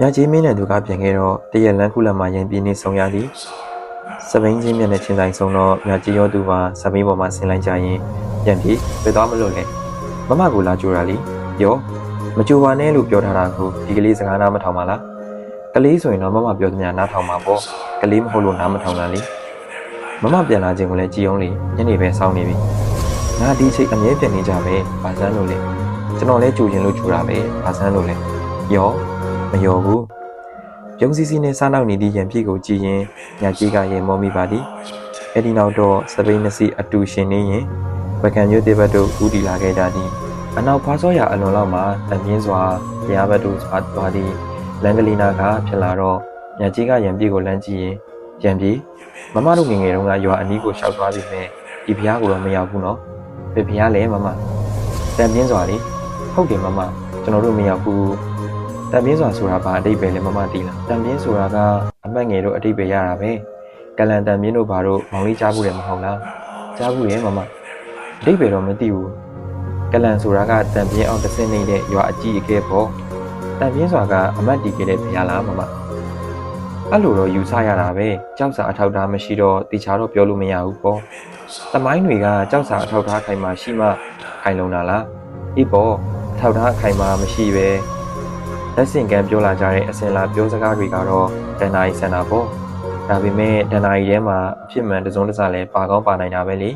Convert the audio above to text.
ညကြီးမင်းနဲ့သူကပြန်ခဲ့တော့တရက်လန်းခုလက်မှာရင်ပြင်းနေဆုံးရသည်စပိန်ချင်းမျက်နှာချင်းဆိုင်ဆုံးတော့ညကြီးရောသူပါစပိန်ပေါ်မှာဆင်းလိုက်ကြရင်ပြန်ပြေးပြသွားမလို့လေမမကလာကြိုတာလीရောမကြိုပါနဲ့လို့ပြောထားတာကိုဒီကလေးစကားနားမထောင်ပါလားကလေးဆိုရင်တော့မမပြောသမျှနားထောင်ပါပေါ့ကလေးမဟုတ်လို့နားမထောင်တာလေမမပြန်လာခြင်းကိုလည်းကြည်အောင်လေညနေပဲစောင်းနေပြီငါဒီချိန်အမြဲပြန်နေကြပဲဘာစမ်းလို့လဲကျွန်တော်လည်းကြိုရင်လို့ကြိုတာပဲဘာစမ်းလို့လဲရော မလျော်ဘူးပြုံးစီစီနဲ့စားနောက်နေသည့်ရန်ပြည့်ကိုကြည်ရင်ညာကြီးကရင်မောမိပါသည်အဲ့ဒီနောက်တော့စပိန်နစီအတူရှင်နေရင်ဝကန်မျိုးတေဘတ်တို့ဦးတည်လာခဲ့ကြသည်အနောက်ဖားစောရအလွန်လောက်မှာတမြင့်စွာဘုရားဘတ်တို့သွားသွားသည်လန်ဂလီနာကဖြစ်လာတော့ညာကြီးကရန်ပြည့်ကိုလမ်းကြည့်ရင်ရန်ပြည့်မမတို့ငယ်ငယ်တုန်းကရွာအနီးကိုရှောက်သွားပြီမဲ့ဒီဘုရားကိုတော့မရောက်ဘူးနော်ဘယ်ဘုရားလဲမမတန်ပြင်းစွာလေဟုတ်တယ်မမကျွန်တော်တို့မရောက်ဘူး တံပြင်းစွာဆိုတာဘာအတိတ်ပဲလဲမမသိလားတံပြင်းဆိုတာကအမှတ်ငယ်တို့အတိတ်ပဲရတာပဲကလန်တံပြင်းတို့ဘာတို့မောင်လေးကြားဘူးတယ်မဟုတ်လားကြားဘူးရဲ့မမအတိတ်ပဲတော့မသိဘူးကလန်ဆိုတာကတံပြင်းအောင်တစ်စင်းနေတဲ့ရွာအကြီးအကဲပေါ့တံပြင်းဆိုတာကအမှတ်တည်ခဲ့တဲ့ဘုရားလားမမအဲ့လိုတော့ယူဆရတာပဲကြောက်စာအထောက်အထားမရှိတော့တေချာတော့ပြောလို့မရဘူးပေါ့တမိုင်းတွေကကြောက်စာအထောက်အထားခိုင်မာရှိမှခိုင်လုံတာလားအေးပေါ့အထောက်အထားခိုင်မာမရှိပဲ လက်ဆင့်ကမ်းပြောလာကြတဲ့အစင်လာပြောစကားတွေကတော့ဒန်နာရီစင်တာပေါ့ဒါပေမဲ့ဒန်နာရီထဲမှာအဖြစ်မှန်တစ်စုံတစ်စလည်းပါကောင်းပါနိုင်တာပဲလေ